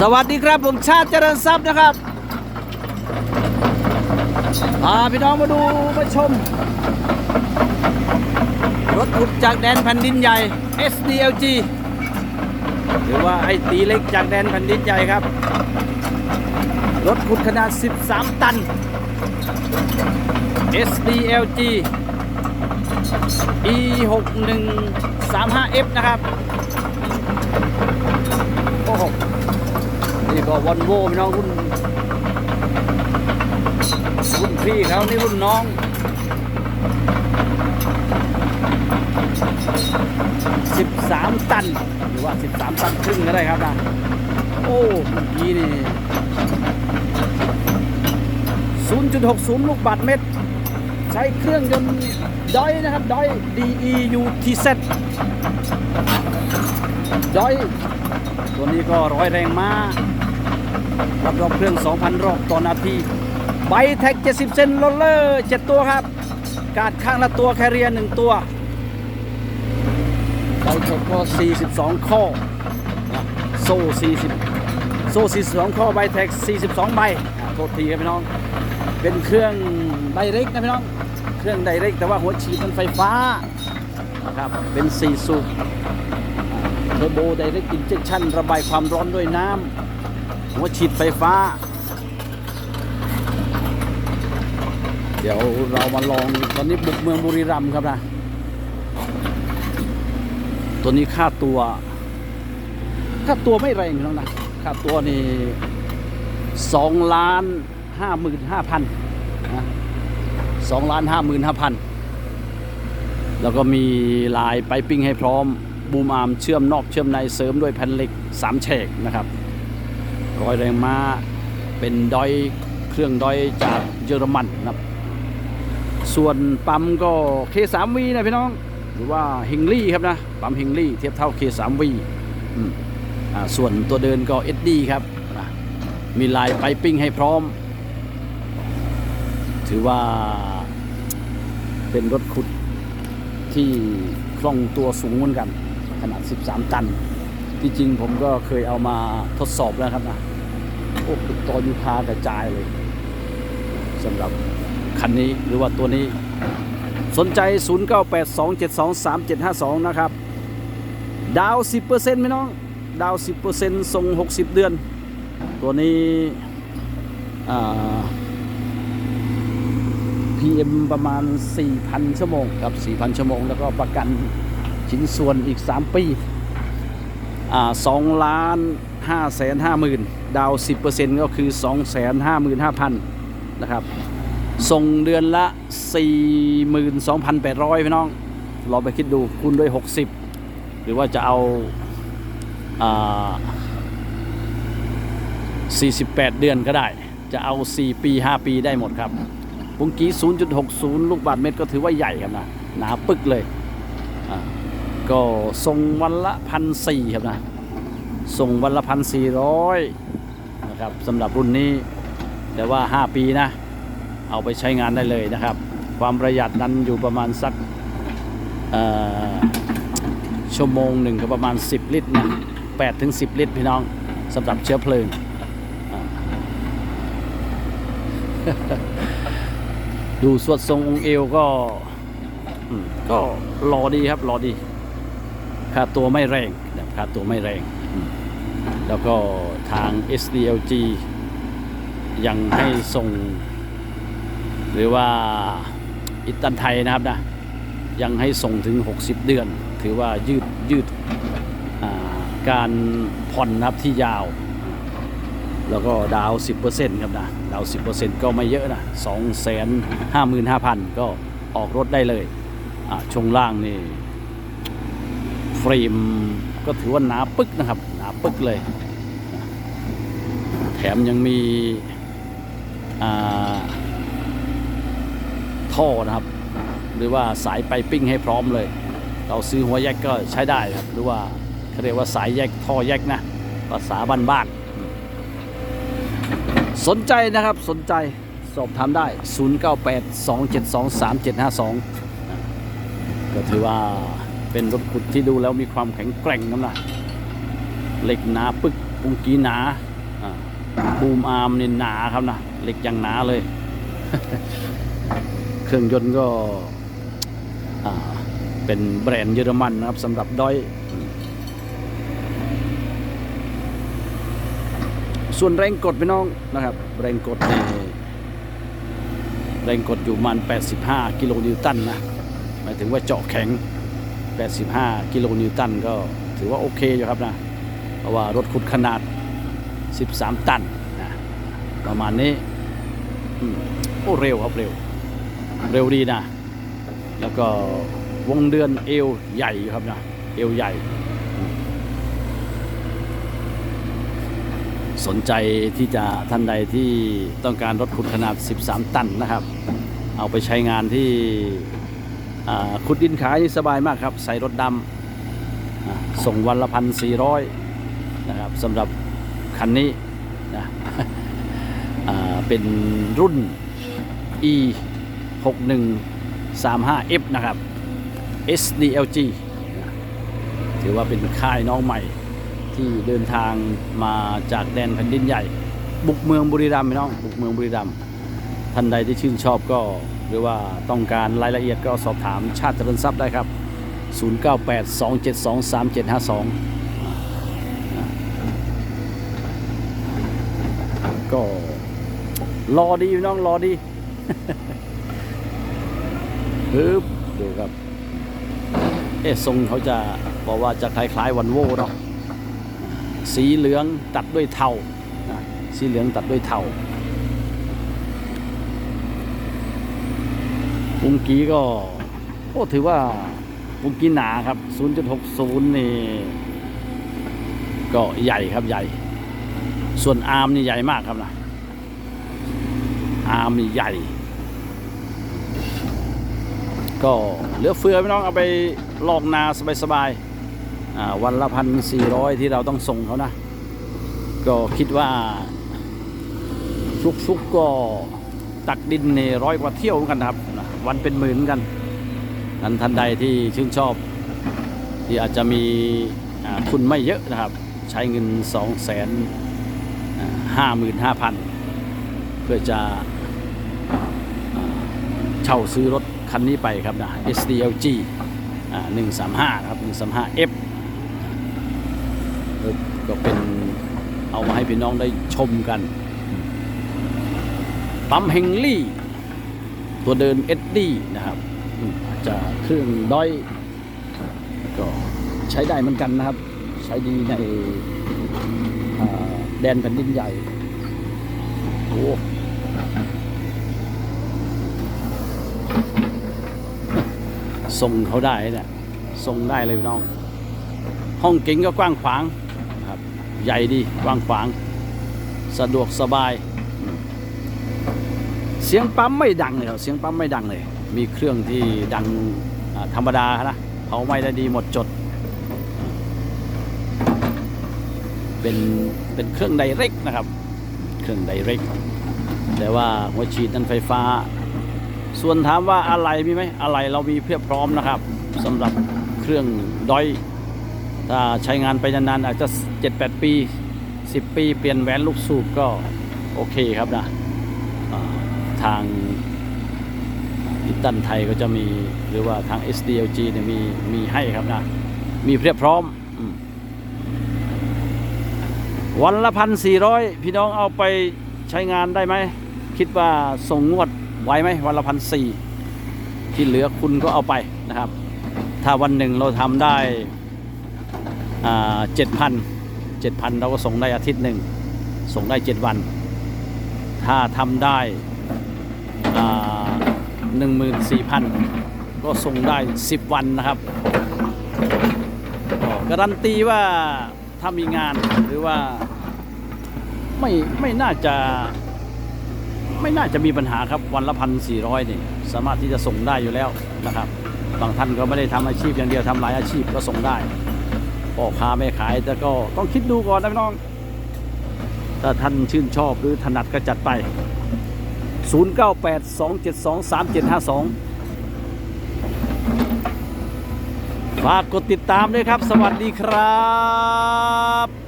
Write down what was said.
สวัสดีครับผมชาติเจริญทรัพย์นะครับพาพี่น้องมาดูมาชม รถขุดจากแดนแผ่นดินใหญ่ SDLG หรือว่าไอตีเล็กจากแดนแผ่นดินใหญ่ครับ รถขุดขนาด 13 ตัน SDLG E 6 1 3 5 F นะครับ โอ้โห นี่ก็วอลโว่พี่น้องรุ่นรุ่นพี่เขานี่รุ่นน้อง13ตัน หรือว่า13ตันครึ่งก็ได้ครับนะโอ้เมื่อกี้นี่0.60ลูกบาทเมตร ใช้เครื่องยนต์ดอยนะครับดอย DEU TZ ดอยตัวนี้ก็ร้อยแรงมารับ รอบเครื่อง 2,000 รอบต่อนาทีใบแท็ก 70 เซนโรลเลอร์7ตัวครับ กาดข้างละตัวแคเรีย1ตัวใบแท็กก็42 ข้อ โซ่ 40 โซ่ 42 ข้อใบแท็ก 42 ใบโทษทีครับพี่น้อง เป็นเครื่องไดเรกนะพี่น้อง เครื่องไดเรกแต่ว่าหัวฉีดมันไฟฟ้านะครับ เป็น 4 สูบเทอร์โบไดเรกอินเจคชั่นระบายความร้อนด้วยน้ำ หัวฉีดไฟฟ้า เดี๋ยวเรามาลองตอนนี้บุกเมืองบุรีรัมย์ครับนะ ตัวนี้ค่าตัวค่าตัวไม่แรงแล้วนะค่าตัวนี่สองล้านห้าหมื่นห้าพันนะสองล้านห้าหมื่นห้าพันแล้วก็มีลายไปปิ้งให้พร้อม บูมอาร์มเชื่อมนอกเชื่อมในเสริมด้วยแผ่นเหล็กสามแฉกนะครับ รอยแรงม้าเป็นดอยเครื่องดอยจากเยอรมันนะครับ ส่วนปั๊มก็ K3V นะพี่น้อง หรือว่าเฮงลี่ครับนะปั๊มเฮงลี่เทียบเท่า K3V อืมอ่าส่วนตัวเดินก็ SD ครับนะมีลายไปปิ้งให้พร้อม ถือว่าเป็นรถขุดที่คล่องตัวสูงเหมือนกัน ขนาด 13 ตัน ที่จริงผมก็เคยเอามาทดสอบแล้วครับนะโอ้ติดต่อยูคากระจายเลยสำหรับคันนี้หรือว่าตัวนี้ สนใจ 0982723752 นะครับ ดาว 10%พี่น้อง ดาว 10%ส่ง 60 เดือน ตัวนี้อ่า PM ประมาณ 4,000 ชั่วโมงครับ 4,000 ชั่วโมง แล้วก็ประกันชิ้นส่วนอีก 3 ปี อ่า2ล้าน5แสน5หมื่นดาว10%ก็คือ2 5 5 5 0 0 0นะครับ ส่งเดือนละ42,800พี่น้องลองไปคิดดูคูณด้วย60หรือว่าจะเอาอ่า48เดือนก็ได้ จะเอา4ปี5ปีได้หมดครับปุงกี้0.60ลูกบาทเมตรก็ถือว่าใหญ่ครับนะหนาปึกเลย ก็ส่งวันละพันสี่ครับนะส่งวันละพันสี่ร้อยนะครับสำหรับรุ่นนี้ แต่ว่า 5 ปีนะ เอาไปใช้งานได้เลยนะครับ ความประหยัดนั้นอยู่ประมาณสักชั่วโมงหนึ่งก็ประมาณ 10 ลิตรนะ8ถึง 10 ลิตรพี่น้องสำหรับเชื้อเพลิงดูสวดทรงองค์เอวก็ก็รอดีครับรอดี ค่าตัวไม่แรงนะครับค่าตัวไม่แรงอืมแล้วก็ทาง SDLG ยังให้ส่ง หรือว่าอิตันไทยนะครับนะยังให้ส่งถึง 60 เดือน ถือว่ายืดยืดอ่าการผ่อนนะครับที่ยาว แล้วก็ดาว 10%ครับนะดาว 10%ก็ไม่เยอะนะ255,000 ก็ออกรถได้เลยอ่าช่วงล่างนี่ เฟรมก็ถือว่าหนาปึกนะครับ หนาปึกเลย แถมยังมีท่อนะครับ หรือว่าสายไปปิ้งให้พร้อมเลย เราซื้อหัวแยกก็ใช้ได้ครับ หรือว่าเขาเรียกว่าสายแยกท่อแยกนะภาษาบ้านๆสนใจนะครับสนใจสอบถามได้ 0982723752 ก็ถือว่า เป็นรถขุดที่ดูแล้วมีความแข็งแกร่งน้ำหนักเหล็กหนาปึกปุงกีหนาบูมอาร์มเนี่ยหนาครับนะเหล็กอย่างหนาเลย เครื่องยนต์ก็เป็นแบรนด์เยอรมันนะครับสำหรับดอย ส่วนแรงกดพี่น้องนะครับ แรงกดนี่แรงกดอยู่ประมัน 85 กิโลนิวตันนะหมายถึงว่าเจาะแข็ง 85 กิโลนิวตันก็ถือว่าโอเคอยู่ครับนะเพราะว่ารถขุดขนาด 13 ตันนะประมาณนี้โอ้เร็วครับเร็ว เร็วดีนะ แล้วก็วงเดือนเอวใหญ่อยู่ครับนะเอวใหญ่ สนใจที่จะท่านใดที่ต้องการรถขุดขนาด 13 ตันนะครับ เอาไปใช้งานที่ ขุดดินขายนี่สบายมากครับ ใส่รถดำส่งวันละพันสี่ร้อยนะครับสำหรับคันนี้นะเป็นรุ่น e 6 1 3 5 f นะครับ SDLG ถือว่าเป็นค่ายน้องใหม่ที่เดินทางมาจากแดนแผ่นดินใหญ่ บุกเมืองบุรีรัมย์พี่น้องบุกเมืองบุรีรัมย์ท่านใดที่ชื่นชอบก็ หรือว่าต้องการรายละเอียดก็สอบถามชาติเจริญทรัพย์ได้ครับ 0982723752 ก็รอดีน้องรอดีฮึบดูครับ เอ๊ะทรงเขาจะบอกว่าจะคล้ายๆวันโว่เนาะสีเหลืองตัดด้วยเทาสีเหลืองตัดด้วยเทา ปุงกีก็โอ้ถือว่าปุงกีหนาครับ 0.60 นี่ ก็ใหญ่ครับใหญ่ ส่วนอาร์มนี่ใหญ่มากครับนะ อาร์มนี่ใหญ่ ก็เหลือเฟือไม่ต้องเอาไปลอกนาสบายๆวันละพันสี่ร้อยที่เราต้องส่งเขานะ ก็คิดว่าชุกๆก็ตักดินในร้อยกว่าเที่ยวเหมือนกันครับ วันเป็นหมื่นกันนั้นท่านใดที่ชื่นชอบ ที่อาจจะมีทุนไม่เยอะนะครับ ใช้เงิน2องแสนห้าหมื่นห้าพันเพื่อจะเช่าซื้อรถคันนี้ไปครับนะ SDLG หนึ่งสามห้าครับหนึ่งสามห้า F ก็เป็นเอามาให้พี่น้องได้ชมกันปั๊มเฮงลี่ ตัวเดินเอ็ดดี้นะครับอาจจะเครื่องด้อยก็ใช้ได้เหมือนกันนะครับ ใช้ดีในแดนแผ่นดินใหญ่โอ้ส่งเขาได้เนี่ยส่งได้เลยน้อง ห้องเก๋งก็กว้างขวางครับ ใหญ่ดีกว้างขวาง สะดวกสบาย เสียงปั๊มไม่ดังเลยครับเสียงปั๊มไม่ดังเลย มีเครื่องที่ดังธรรมดานะเผาไม่ได้ดีหมดจด เป็นเป็นเครื่องไดเรกนะครับ เครื่องไดเรกแต่ว่าหัวฉีดนั้นไฟฟ้า ส่วนถามว่าอะไรมีไหมอะไรเรามีเพียบพร้อมนะครับสำหรับเครื่องดอย ถ้าใช้งานไปนานๆอาจจะ 7-8 ปี 10 ปี เปลี่ยนแหวนลูกสูบก็โอเคครับนะ ทางอิตันไทยก็จะมีหรือว่าทาง SDLG เนี่ยมีมีให้ครับนะ มีเพียบพร้อมอืมวันละพันสี่ร้อยพี่น้องเอาไปใช้งานได้ไหม คิดว่าส่งงวดไหวไหมวันละพันสี่ที่เหลือคุณก็เอาไปนะครับ ถ้าวันหนึ่งเราทำได้เจ็ดพันเจ็ดพันเราก็ส่งได้อาทิตย์หนึ่ง ส่งได้เจ็ดวัน ถ้าทำได้ หนึ่งหมื่นสี่พันก็ส่งได้สิบวันนะครับการันตีว่าถ้ามีงานหรือว่าไม่ไม่น่าจะไม่น่าจะมีปัญหาครับวันละพันสี่ร้อยนี่สามารถที่จะส่งได้อยู่แล้วนะครับบางท่านก็ไม่ได้ทำอาชีพอย่างเดียวทำหลายอาชีพก็ส่งได้พ่อค้าไม่ขายแต่ก็ต้องคิดดูก่อนนะพี่น้อง ถ้าท่านชื่นชอบหรือถนัดก็จัดไป 0982723752 ฝากกดติดตามด้วยครับ สวัสดีครับ